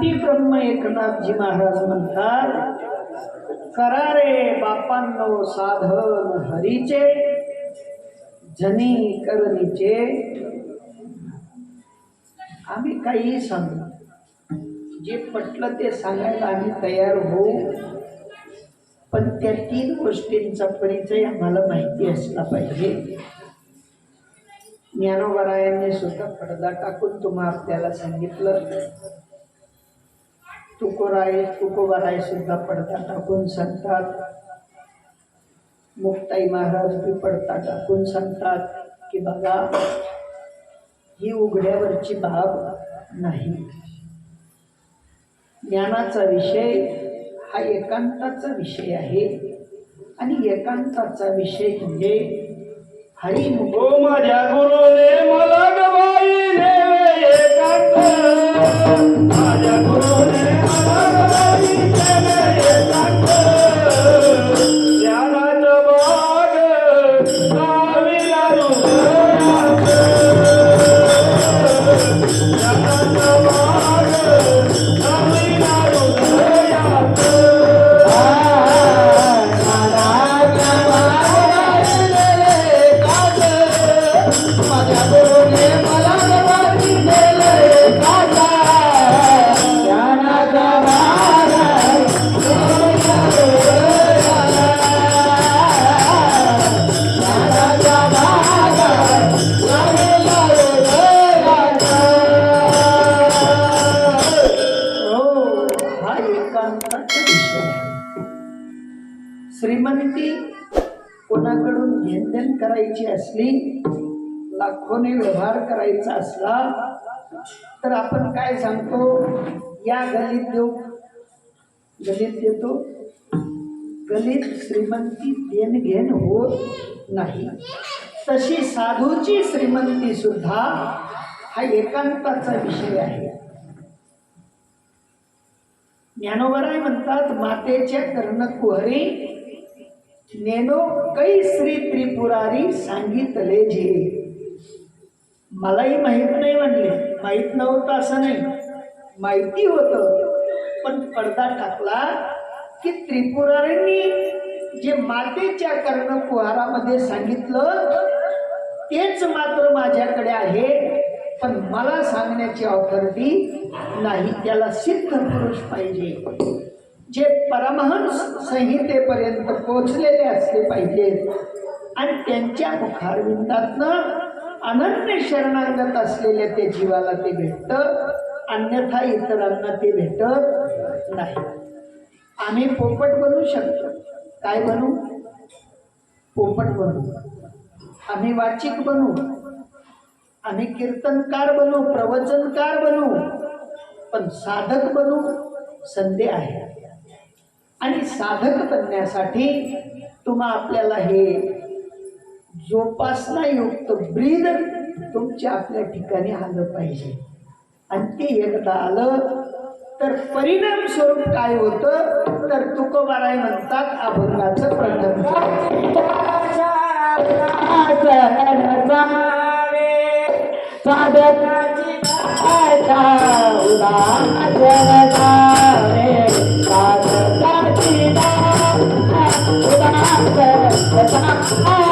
शांती ब्रह्म एकनाथजी महाराज म्हणतात करारे बापांनो साधन हरीचे जनी करणीचे आम्ही काही सांगू. जे पटलं ते सांगायला आम्ही तयार होऊ. पण त्या तीन गोष्टींचा परिचय आम्हाला माहिती असला पाहिजे. ज्ञानोबरायांनी सुद्धा पडदा टाकून तुम्हा आपल्याला सांगितलं. तुकोराय तुकोबाराय सुद्धा पडता टाकून सांगतात. मुक्ताई महाराज बी पडता टाकून सांगतात की बघा ही उघड्यावरची बाब नाही. ज्ञानाचा विषय हा एकांताचा विषय आहे. आणि एकांताचा विषय म्हणजे हरी माझ्या गुरुने मला कोणाकडून घेणदेण करायची असली लाखोने व्यवहार करायचा असला तर आपण काय सांगतो? या गलीत देऊ गलीत देतो? गलीत श्रीमंती देण घेण होत नाही. तशी साधूची श्रीमंती सुद्धा हा एकांताचा विषय आहे. ज्ञानोबराय म्हणतात मातेच्या कर्ण कुहरी नेनो कई श्री त्रिपुरारी सांगितले जे. मलाही माहीत नाही म्हणले. माहीत नव्हतं असं नाही. माहिती होतं. पण पडदा टाकला की त्रिपुरारींनी जे मातेच्या कर्णकुहारामध्ये सांगितलं तेच मात्र माझ्याकडे आहे. पण मला सांगण्याची ऑथॉरिटी नाही. त्याला सिद्ध पुरुष पाहिजे. जे परमहंस संहितेपर्यंत पोचलेले असले पाहिजेत आणि त्यांच्या मुखारविंदातनं अनन्य शरणांगत असलेल्या ते जीवाला ते भेटतं अन्यथा इतरांना ते भेटत नाही. आम्ही पोपट बनू शकतो. काय बनू? पोपट बनू. आम्ही वाचिक बनू. आम्ही कीर्तनकार बनू प्रवचनकार बनू. पण साधक बनू संधी आहे. आणि साधक बनण्यासाठी तुम्हा आपल्याला हे जोपासनायुक्त ब्रीद तुमच्या आपल्या ठिकाणी आलं पाहिजे. आणि ते एकदा आलं तर परिणाम स्वरूप काय होतं? तर तुकोबाराय म्हणतात अभंगाचं प्रकरण Oh,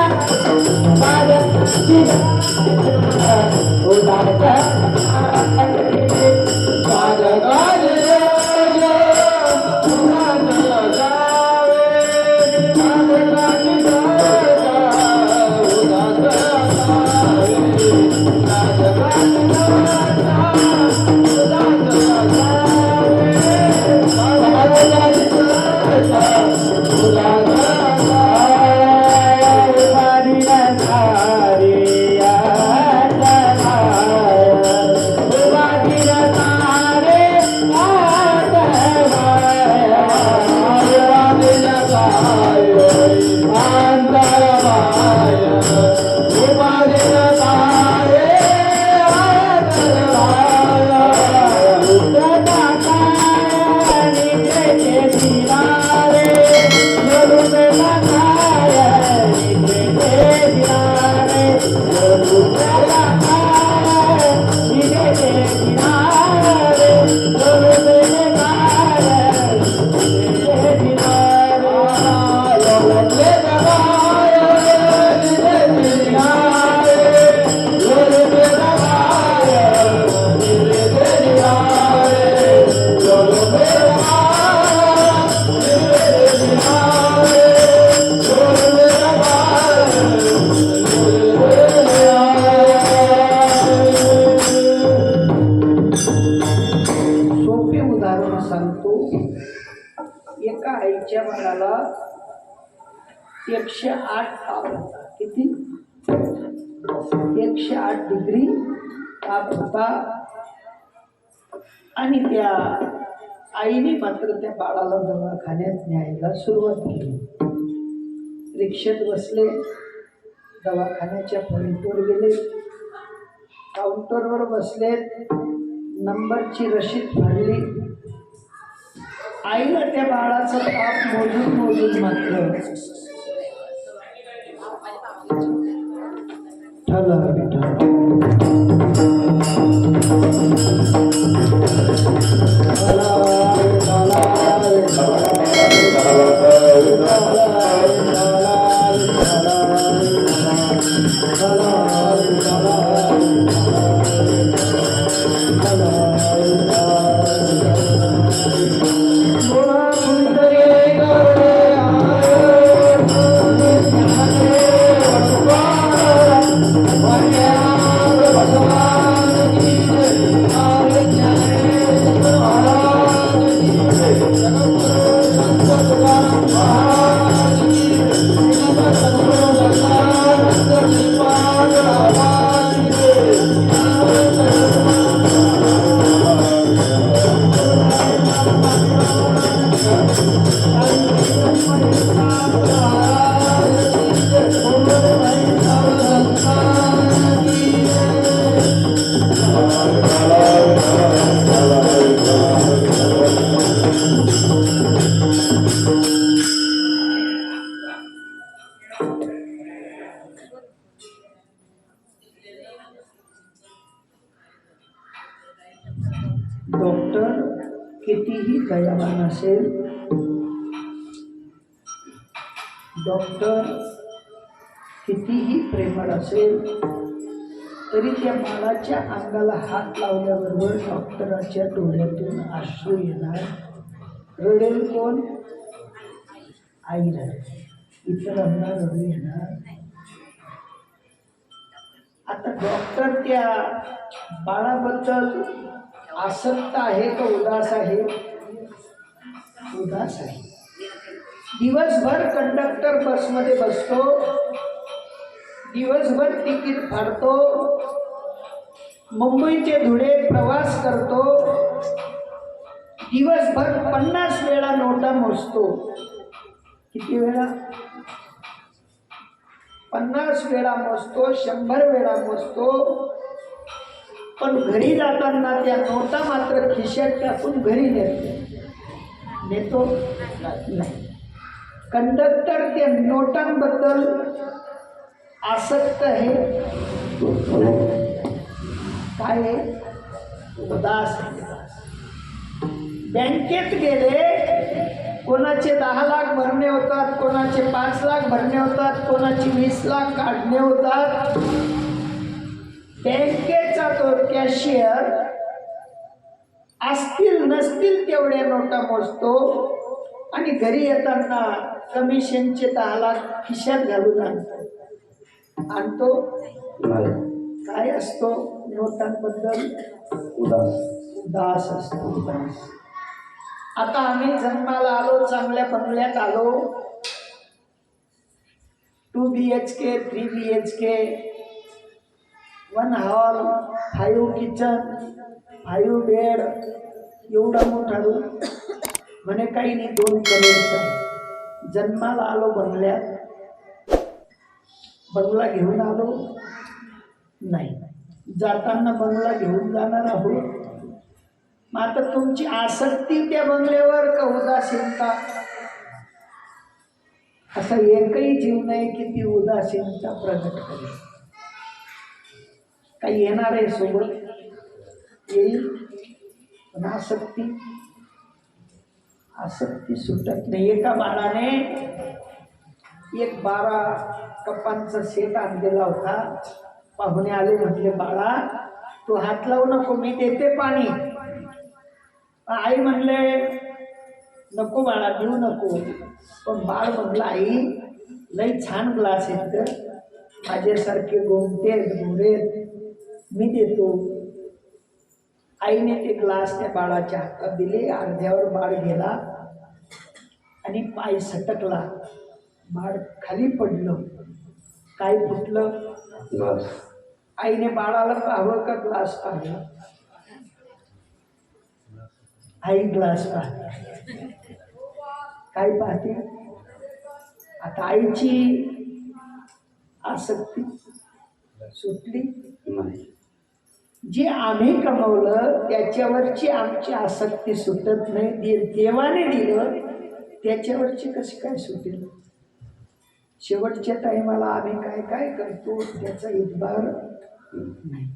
एकशे आठ ताप होता किती? एकशे आठ डिग्री ताप होता आणि त्या आईने मात्र त्या बाळाला दवाखान्यात न्यायला सुरुवात केली. रिक्षेत बसले. दवाखान्याच्या पॉईंटवर गेले. काउंटरवर बसले. नंबरची रशीद फाडली. आईला त्या बाळाचं ताप मोजून मोजून मात्र ठरला डॉक्टर कितीही दयावान असेल डॉक्टर कितीही प्रेमळ असेल तरी त्या बाळाच्या अंगाला हात लावल्याबरोबर डॉक्टराच्या डोळ्यातून अश्रू येणार. रडेल कोण? आई रडेल. इतरांना रडू येणार आता डॉक्टर त्या बाळाबद्दल आसक्त आहे का उदास आहे? उदास आहे. दिवसभर कंडक्टर बसमध्ये बसतो. दिवसभर तिकीट फाडतो. मुंबई ते धुळे प्रवास करतो. दिवसभर पन्नास वेळा नोटा मोजतो. किती वेळा? पन्नास वेळा मोजतो शंभर वेळा मोजतो. पण घरी जाताना त्या नोटा मात्र खिशात टाकून घरी नेतो. नेतो? नाही. कंडक्टर त्या नोटांबद्दल आसक्त आहे. काय आहे? उदास आहे. उदास. बँकेत गेले कोणाचे दहा लाख भरणे होतात कोणाचे पाच लाख भरणे होतात कोणाचे वीस लाख काढणे होतात. बँकेचा तो कॅशियर असतील नसतील तेवढ्या नोटा मोजतो आणि घरी येताना कमिशनचे दहा लाख खिशात घालून आणतो. आणतो? काय असतो नोटांबद्दल? उदास. उदास असतो उदास. आता आम्ही जन्माला आलो चांगल्या बंगल्यात आलो. Two B H K three B H K one hall five kitchen five bed एवढा मोठा रूम. म्हणे काही नाही दोन करोडचा आहे. जन्माला आलो बंगल्यात. बंगला घेऊन आलो. नाही. जाताना बंगला घेऊन जाणार आहोत. मग आता तुमची आसक्ती त्या बंगल्यावर का उदासीनता? असा एकही जीव नाही की ती उदासीनता प्रगट करेल. काही येणार आहे सोबत येईल पण आसक्ती आसक्ती सुटत नाही एका बाळाने एक बारा कप्पांचा सेट आणलेला होता पाहुणे आले म्हटले बाळा तू हात लावू नको मी देते पाणी. आई म्हणले नको बाळा देऊ नको. पण बाळ म्हणलं आई लई छान ग्लास आहेत माझ्यासारखे माझ्यासारखे गोमटे गोरे मी देतो. आईने ते ग्लास त्या बाळाच्या हातात दिले अर्ध्यावर बाळ गेला आणि पाय सटकला. बाळ खाली पडलं. काय फुटलं? आईने बाळाला पाहावं का ग्लास पाहिलं आई ग्लास पाहते. काय पाहते? आता आईची आसक्ती सुटली? नाही. जे आम्ही कमवलं त्याच्यावरची आमची आसक्ती सुटत नाही. दे- देवाने दिलं त्याच्यावरची कशी काय सुटेल? शेवटच्या टायमाला आम्ही काय काय करतो त्याचा इतबार नाही.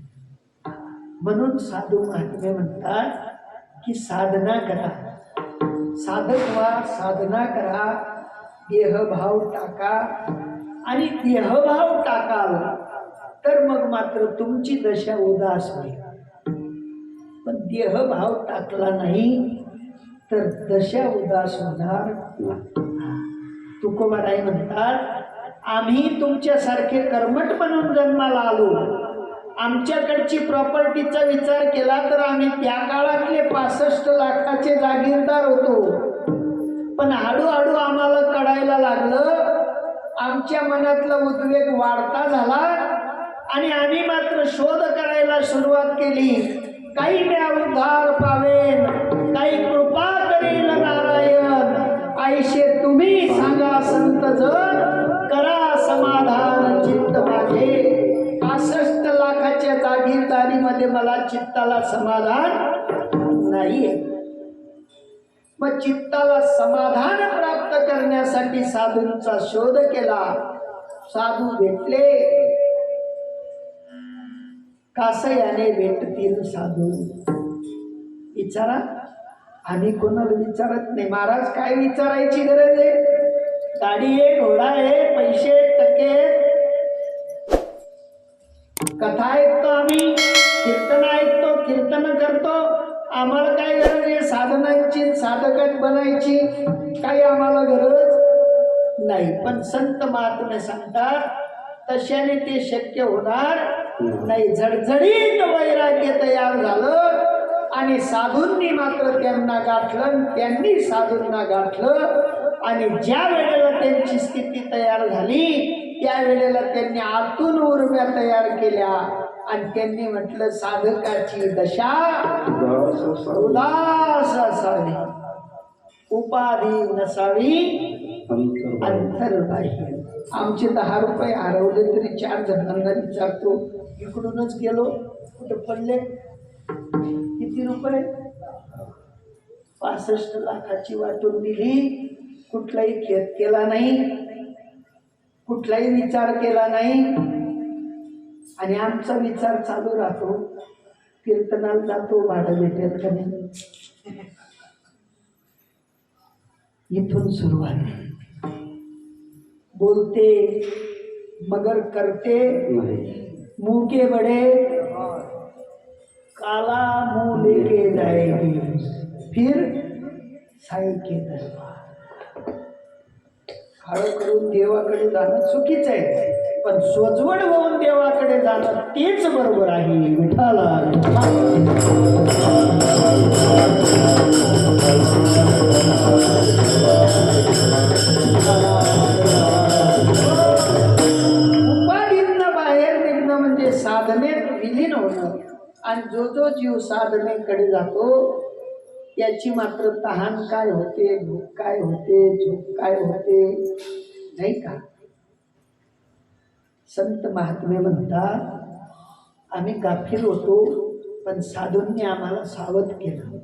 म्हणून साधू महात्मे म्हणतात की साधना करा. साधक व्हा साधना करा. देहभाव टाका. आणि देहभाव टाकाल तर मग मात्र तुमची दशा उदास होईल. पण देहभाव टाकला नाही तर दशा उदास होणार तुकोबाराय म्हणतात आम्ही तुमच्यासारखे कर्मट म्हणून जन्माला आलो. आमच्याकडची प्रॉपर्टीचा विचार केला तर आम्ही त्या काळातले पासष्ट लाखाचे जागीरदार होतो. पण हळूहळू आम्हाला कळायला लागलं आमच्या मनातला उद्वेग वाढता झाला आणि आम्ही मात्र शोध करायला सुरुवात केली. काही म्या उद्धार पावेन काही कृपा करेल नारायण. आयुष्य तुम्ही सांगा संत जर करा समाधान चित्त माझे. पासष्ट लाखाच्या जागीरदारीमध्ये मला चित्ताला समाधान नाहीये. मग चित्ताला समाधान प्राप्त करण्यासाठी साधूंचा शोध केला. साधू भेटले. कासयाने भेटतील साधू विचारा. आम्ही कोणाला विचारत नाही. महाराज काय विचारायची गरज आहे? गाडी आहे घोडा आहे पैसे टके टक्के कथा ऐकतो आम्ही कीर्तन ऐकतो कीर्तन करतो. आम्हाला काय गरज आहे? साधनांची साधकच बनायची. काही आम्हाला गरज नाही. पण संत महात्मे सांगतात तशाने ते शक्य होणार नाही झडझडीत वैराग्य तयार झालं आणि साधूंनी मात्र त्यांना गाठलं त्यांनी साधूंना गाठलं. आणि ज्या वेळेला त्यांची स्थिती तयार झाली त्यावेळेला त्यांनी आतून उर्म्या तयार केल्या. आणि त्यांनी म्हटलं साधकाची दशा उदास असावी. उपाधी नसावी. अंतर्बाह्य. आमचे दहा रुपये हरवले तरी चार जणांना विचारतो इकडूनच गेलो कुठे पडले? किती रुपये? पासष्ट लाखाची वाटून दिली. कुठलाही खेद केला नाही. कुठलाही विचार केला नाही. आणि आमचा विचार चालू राहतो. कीर्तनाला जातो भाडं भेटेल का नाही? इथून सुरुवात. बोलते मगर करते. मुंह के बड़े काला मुंह लेके जाएगी। फिर साई के दरबार। काळं करून देवाकडे जाणं चुकीचं आहे पण सोजवड होऊन देवाकडे जाणं तेच बरोबर आहे. विठाला विठाला विलीन होणं आणि जो जो जीव साधनेकडे जातो याची मात्र तहान काय होते भूक काय होते झोप काय होते नाही का? संत महात्मे म्हणतात आम्ही गाफील होतो पण साधूंनी आम्हाला सावध केलं.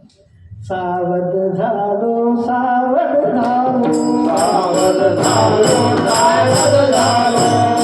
सावध झालो सावध झालो सावध झालो सावध झालो.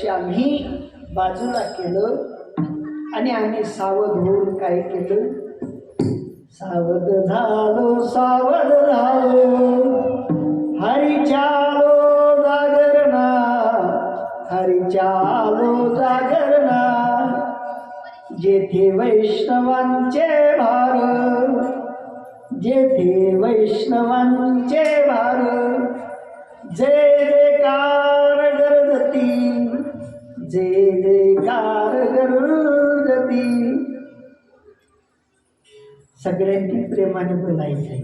लक्ष आम्ही बाजूला केलं आणि आम्ही सावध होऊन काय केलं? सावध झालो सावध झालो. हरिचालो जागरणा हरिचालो आलो जागरणा. जेथे वैष्णवांचे भार जेथे वैष्णवांचे भार जय जयकार जय जयकार गरजती सगळ्यांनी प्रेमाने बोलायचंय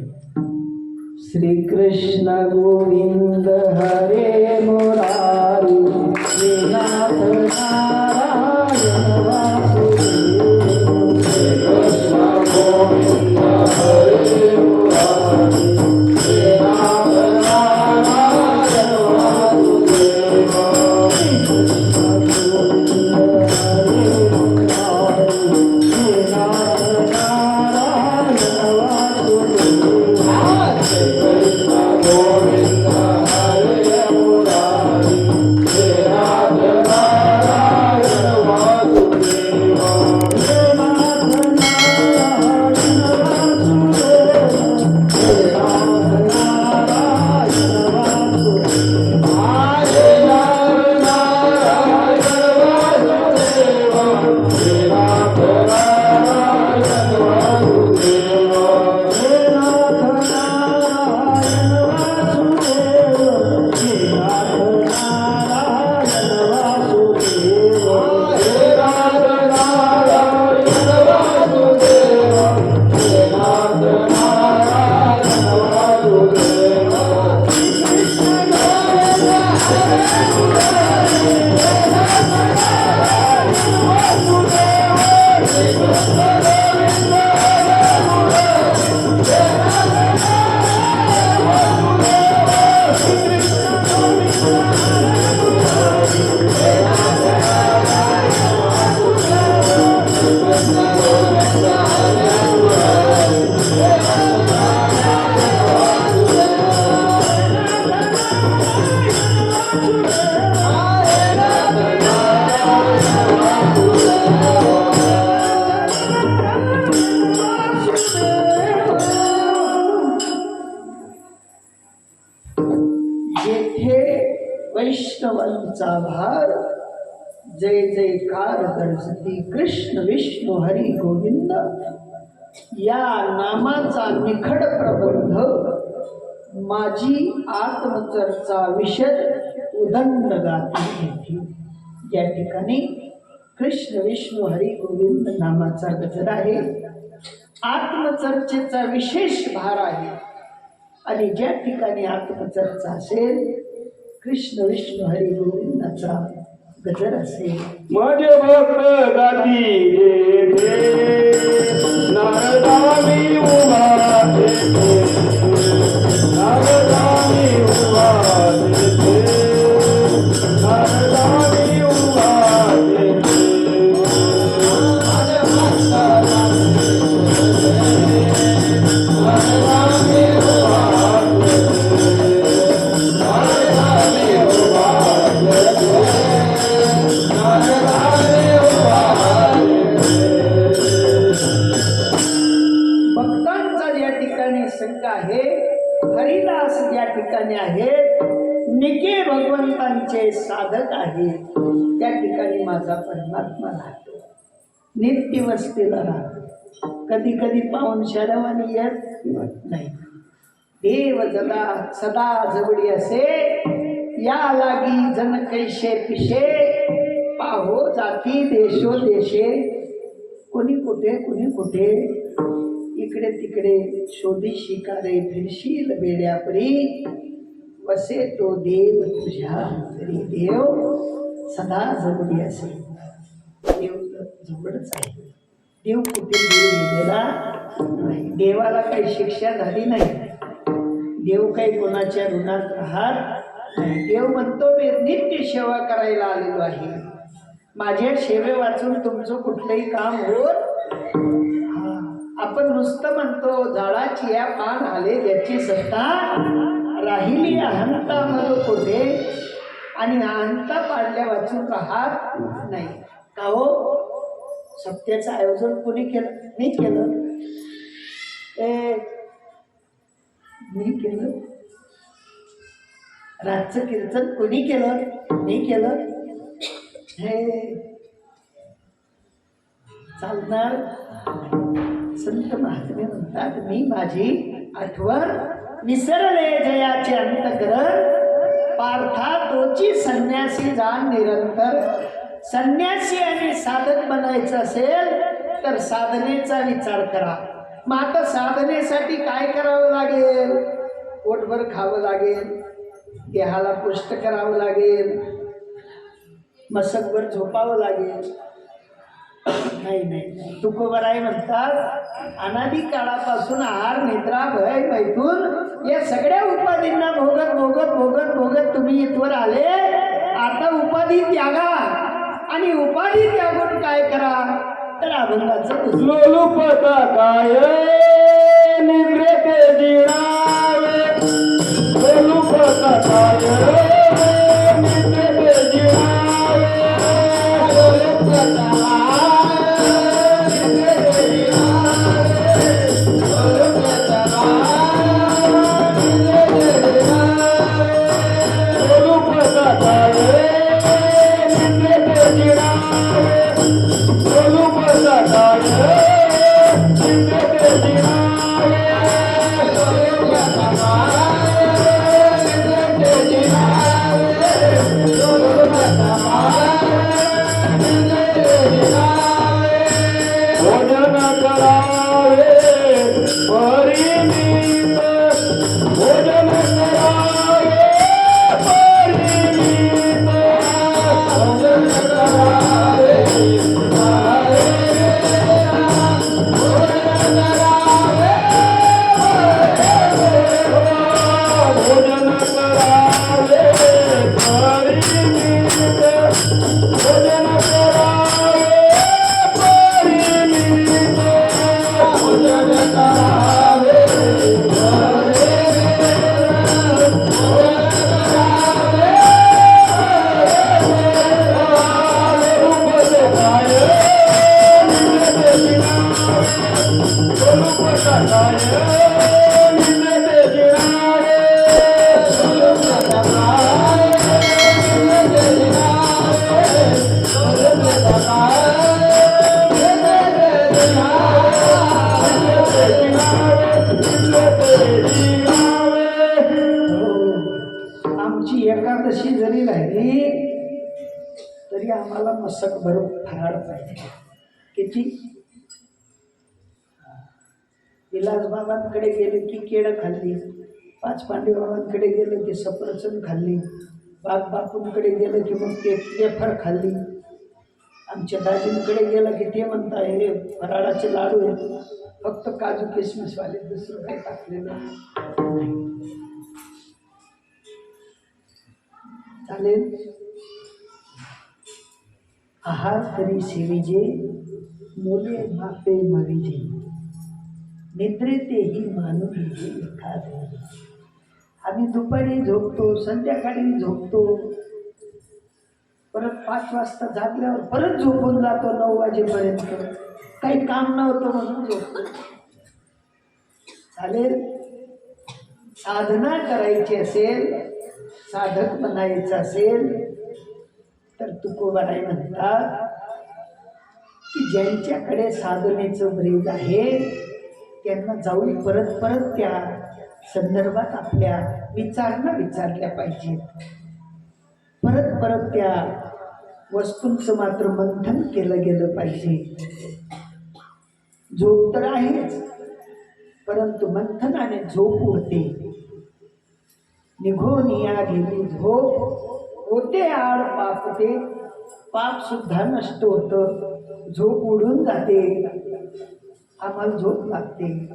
श्रीकृष्ण गोविंद हरे मुरारी श्रीनाथ नारायण वासुदेव कृष्ण गोविंद हरे कृष्ण विष्णू हरी गोविंद या नामाचा निखड प्रबंध माझी आत्मचर्चा विषय उदंड गाती येथे. या ठिकाणी कृष्ण विष्णू हरी गोविंद नामाचा गजर आहे. आत्मचर्चेचा विशेष भार आहे. आणि ज्या ठिकाणी आत्मचर्चा असेल कृष्ण विष्णू हरी गोविंदाचा गजर असेल. माझे भक्त गाती येथे. नारदामी उभा येथे. उभा परमात्मा राहतो. नित्य वस्तीला राहतो. कधी कधी पाहून शरवानी येत नाही. देव जदा सदा जवळी असे. या लागी जन कैशे पिशे. पाहो जाती देशो देशे. कोणी कुठे कोणी कुठे. इकडे तिकडे शोधी शिकारे फिरशील बेड्यापरी. वसे तो देव तुझ्या तरी देव. सदा जवळी असे. देव जवळच आहे. देव कुठे दूर गेलेला नाही. देवाला काही शिक्षा झाली नाही. देव काही कोणाच्या ऋणात राहत नाही. देव म्हणतो मी नित्य सेवा करायला आलेलो आहे. माझ्या सेवे वाचून तुमचं कुठलंही काम होत आपण नुसतं म्हणतो झाडाची या पान आले याची सत्ता राहिली अहंता मग कुठे? आणि अहंता पाडल्या वाचून राहत नाही. का हो? सत्याचं आयोजन कोणी केलं? मी केलं. ए मी केलं. रातचं कीर्तन कोणी केलं? मी केलं. हे चालणार संत महात्मे म्हणतात मी माझी आठवण निसरले जयाचे अंतकरण. पार्था तोची संन्यासी जाण निरंतर. संन्यासी आणि साधक बनायचं असेल तर साधनेचा विचार करा. मग आता साधनेसाठी काय करावं लागेल? पोटभर खावं लागेल देहाला पुष्ट करावं लागेल मसकभर झोपावं लागेल. नाही नाही. तुकोबराय म्हणतात अनादी काळापासून आहार निद्रा भय मैथून या सगळ्या उपाधींना भोगत भोगत भोगत भोगत तुम्ही इथवर आले. आता उपाधी त्यागा. आणि उपाधी त्यागून काय करा? तर अभंगाचं पुस्तक लोलुपता काय निद्रेते जिरावे. लोलुपता काय की खाल्ली. बाप बापूंकडे गेलं की मग ते पेफर खाल्ली. आमच्या दाजींकडे गेलं की ते म्हणता हे फराळाचे लाडू आहेत. फक्त काजू किसमिसवाले दुसरं काही टाकलेलं चालेल? आहार तरी सेविजे मुले मापे मविजे. निद्रे तेही एखादे. आम्ही दुपारी झोपतो संध्याकाळी झोपतो. परत पाच वाजता जागल्यावर परत झोपून जातो नऊ वाजेपर्यंत. काही काम नव्हतं म्हणून झोपतो. चालेल साधना करायची असेल साधक बनायचं असेल तर तुकोबाराय म्हणतात की ज्यांच्याकडे साधनेचं ब्रेज आहे त्यांना जाऊन परत परत त्या संदर्भात आपल्या विचारणा विचारल्या पाहिजेत. परत परत त्या वस्तूंचं मात्र मंथन केलं गेलं पाहिजे. झोप तर आहेच परंतु मंथनाने झोप होते. निघून या गेली झोप. होते आड पापते पाप सुद्धा नष्ट होतं. झोप उडून जाते. आम्हाला झोप लागते.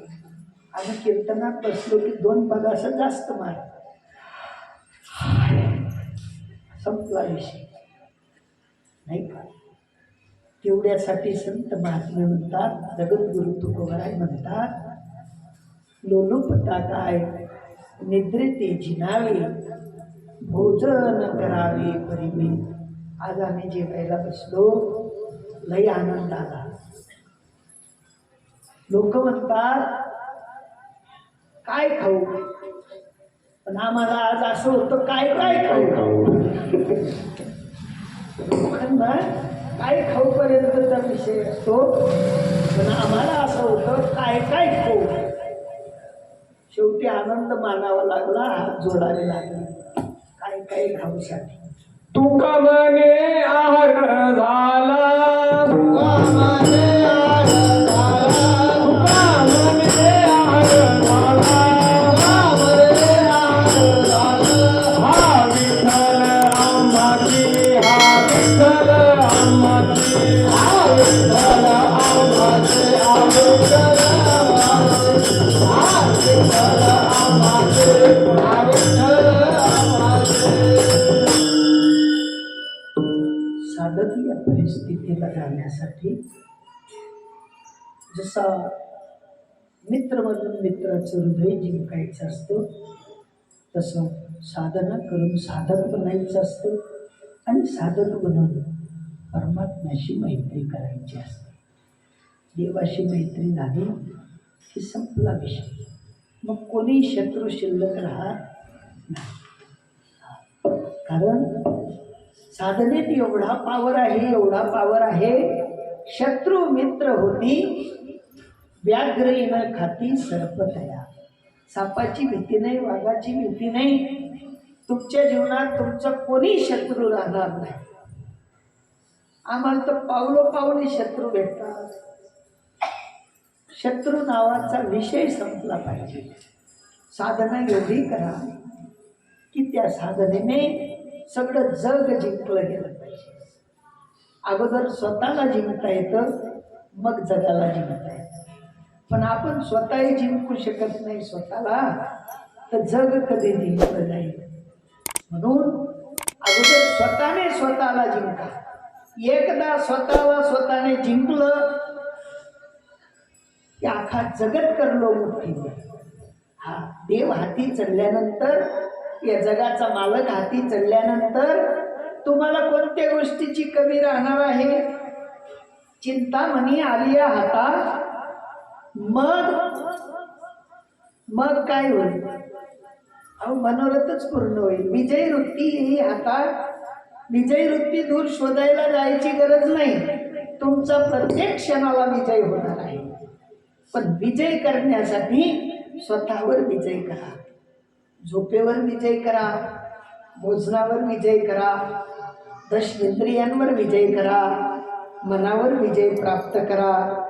आम्ही कीर्तनात बसलो की दोन पदास जास्त मार. संपला विषय. नाही का? तेवढ्यासाठी संत महात्मे म्हणतात जगद्गुरु तुकोबराय म्हणतात लोलोपता काय निद्रेते जिनावे भोजन करावे परिमे. आज आम्ही जेवायला बसलो लय आनंद आला. लोक म्हणतात काय खाऊ? पण आम्हाला आज असं होतं काय काय खाऊ? लोकांना काय खाऊपर्यंतचा विषय असतो पण आम्हाला असं होतं काय काय खाऊ? शेवटी आनंद मानावा लागला हात जोडावे लागले. काय काय खाऊसाठी? तुका मने आहार झाला. तुका जसा मित्र म्हणून मित्राचं हृदय जिंकायचं असतं. तसं साधना करून साधक बनायचं असतं आणि साधक बनून परमात्म्याशी मैत्री करायची असते. देवाशी मैत्री झाली की संपला विषय. मग कोणी शत्रू शिल्लक राहत नाही कारण साधनेत एवढा पावर आहे एवढा पावर आहे शत्रू मित्र होती व्याघ्र न खाती सर्पतया. सापाची भीती नाही वाघाची भीती नाही. तुमच्या जीवनात तुमचा कोणी शत्रू राहणार नाही. आम्हाला तर पावलो पावले शत्रू भेटतात. शत्रू नावाचा विषय संपला पाहिजे. साधना एवढी करा की त्या साधनेने सगळं जग जिंकलं गेलं पाहिजे. अगोदर स्वतःला जिंकता येतं मग जगाला जिंकता येतं. पण आपण स्वतःही जिंकू शकत नाही स्वतःला तर जग कधी जिंकलं जाईल म्हणून अगोदर स्वतःने स्वतःला जिंका. एकदा स्वतःला स्वतःने जिंकलं की आखा जगत करलो मोठी हा देव हाती चढल्यानंतर या जगाचा मालक हाती चढल्यानंतर तुम्हाला कोणत्या गोष्टीची कमी राहणार आहे? चिंतामणी आलिया हाता मग मग काय होईल? अहो मनोरथच पूर्ण होईल. विजय वृत्ती ही हातात विजय वृत्ती दूर शोधायला जायची गरज नाही. तुमचा प्रत्येक क्षणाला विजय होणार आहे. पण विजय करण्यासाठी स्वतःवर विजय करा. झोपेवर विजय करा. भोजनावर विजय करा. दश इंद्रियांवर विजय करा. मनावर विजय प्राप्त करा.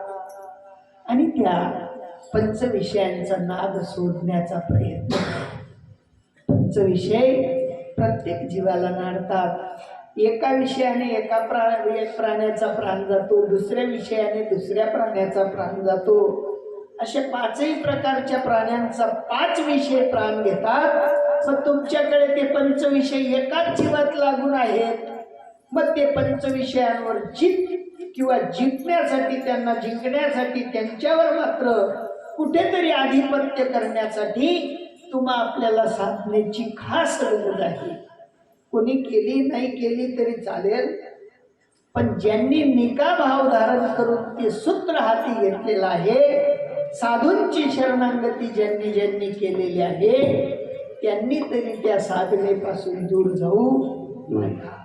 आणि त्या पंचविषयांचा नाद शोधण्याचा प्रयत्न. पंचविषय प्रत्येक जीवाला नाडतात. एका विषयाने एका प्रा एक प्राण्याचा प्राण जातो दुसऱ्या विषयाने दुसऱ्या प्राण्याचा प्राण जातो. अशा पाचही प्रकारच्या प्राण्यांचा पाच विषय प्राण घेतात. मग तुमच्याकडे ते पंचविषय एकाच जीवात लागून आहेत. मग ते पंचविषयांवर जित किंवा जिंकण्यासाठी त्यांना जिंकण्यासाठी त्यांच्यावर मात्र कुठेतरी आधिपत्य करण्यासाठी तुम्हा आपल्याला साधनेची खास गरज आहे. कोणी केली नाही केली तरी चालेल पण ज्यांनी निका भाव धारण करून ते सूत्र हाती घेतलेलं आहे साधूंची शरणागती ज्यांनी ज्यांनी केलेली आहे त्यांनी तरी त्या साधनेपासून दूर जाऊ नका.